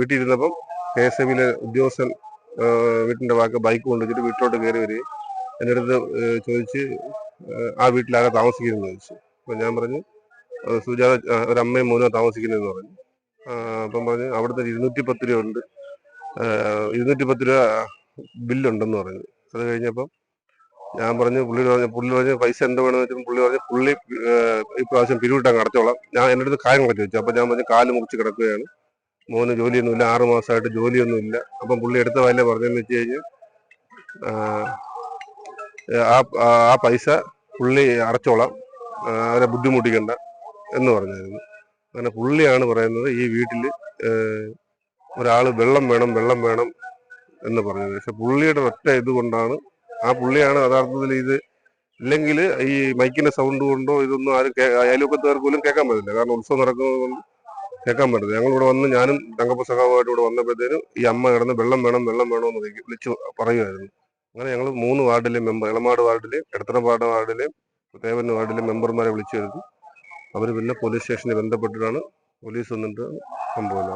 വീട്ടിൽ ഇരുന്നപ്പം K S A ഉദ്യോഗസ്ഥൻ വീട്ടിന്റെ വാക്ക് ബൈക്ക് കൊണ്ടുവച്ചിട്ട് വീട്ടിലോട്ട് കയറി വരികയും എന്റെ അടുത്ത് ചോദിച്ച് ആ വീട്ടിലാകെ താമസിക്കുന്നു ചോദിച്ചു. അപ്പം ഞാൻ പറഞ്ഞു സുജാത ഒരമ്മയും മോനോ താമസിക്കുന്നതെന്ന് പറഞ്ഞു. അപ്പം പറഞ്ഞു അവിടുത്തെ ഇരുന്നൂറ്റി പത്ത് രൂപ ഉണ്ട് ഇരുന്നൂറ്റി പത്ത് രൂപ ബില്ലുണ്ടെന്ന് പറഞ്ഞു. അത് കഴിഞ്ഞപ്പം ഞാൻ പറഞ്ഞു പുള്ളി പറഞ്ഞു പുള്ളി പറഞ്ഞു പൈസ എന്ത് വേണമെന്ന് വെച്ചാൽ പുള്ളി പറഞ്ഞു പുള്ളി ഇപ്രാവശ്യം പിരിവിട്ടങ്ങ് അടച്ചോളാം. ഞാൻ എന്റെ അടുത്ത് കാര്യങ്ങളൊക്കെ ചോദിച്ചു. അപ്പം ഞാൻ പറഞ്ഞു കാൽ മുറിച്ച് കിടക്കുകയാണ്. മോന് ജോലിയൊന്നുമില്ല ആറു മാസമായിട്ട് ജോലിയൊന്നുമില്ല. അപ്പം പുള്ളി എടുത്ത വല്ല പറഞ്ഞതെന്ന് വെച്ച് കഴിഞ്ഞാൽ ആ പൈസ പുള്ളി അടച്ചോളാം. അവരെ ബുദ്ധിമുട്ടിക്കണ്ട എന്ന് പറഞ്ഞായിരുന്നു. അങ്ങനെ പുള്ളിയാണ് പറയുന്നത് ഈ വീട്ടിൽ ഒരാൾ വെള്ളം വേണം വെള്ളം വേണം എന്ന് പറഞ്ഞത്. പക്ഷെ പുള്ളിയുടെ ഒറ്റ ഇതുകൊണ്ടാണ് ആ പുള്ളിയാണ് യഥാർത്ഥത്തിൽ ഇത് ഇല്ലെങ്കിൽ ഈ മൈക്കിന്റെ സൗണ്ട് കൊണ്ടോ ഇതൊന്നും ആരും അയൽവക്കത്തുകാർക്ക് പോലും കേൾക്കാൻ പറ്റില്ല. കാരണം ഉത്സവം നടക്കുന്നത് കേൾക്കാൻ ഞങ്ങൾ ഇവിടെ വന്ന് ഞാനും തങ്കപ്പ സഖാവുമായിട്ട് ഇവിടെ വന്നപ്പോഴത്തേനും ഈ അമ്മ കിടന്ന് വെള്ളം വേണം വെള്ളം വേണമെന്ന് വിളിച്ചു പറയുമായിരുന്നു. അങ്ങനെ ഞങ്ങൾ മൂന്ന് വാർഡിലെ മെമ്പർ ഇളമാട് വാർഡിലെയും എടത്തനപ്പാട് വാർഡിലെയും പ്രത്യേക വാർഡിലെ മെമ്പർമാരെ വിളിച്ചു വരുത്തി അവർ പിന്നെ പോലീസ് സ്റ്റേഷനിൽ ബന്ധപ്പെട്ടിട്ടാണ് പോലീസ് വന്നിട്ട് സംഭവം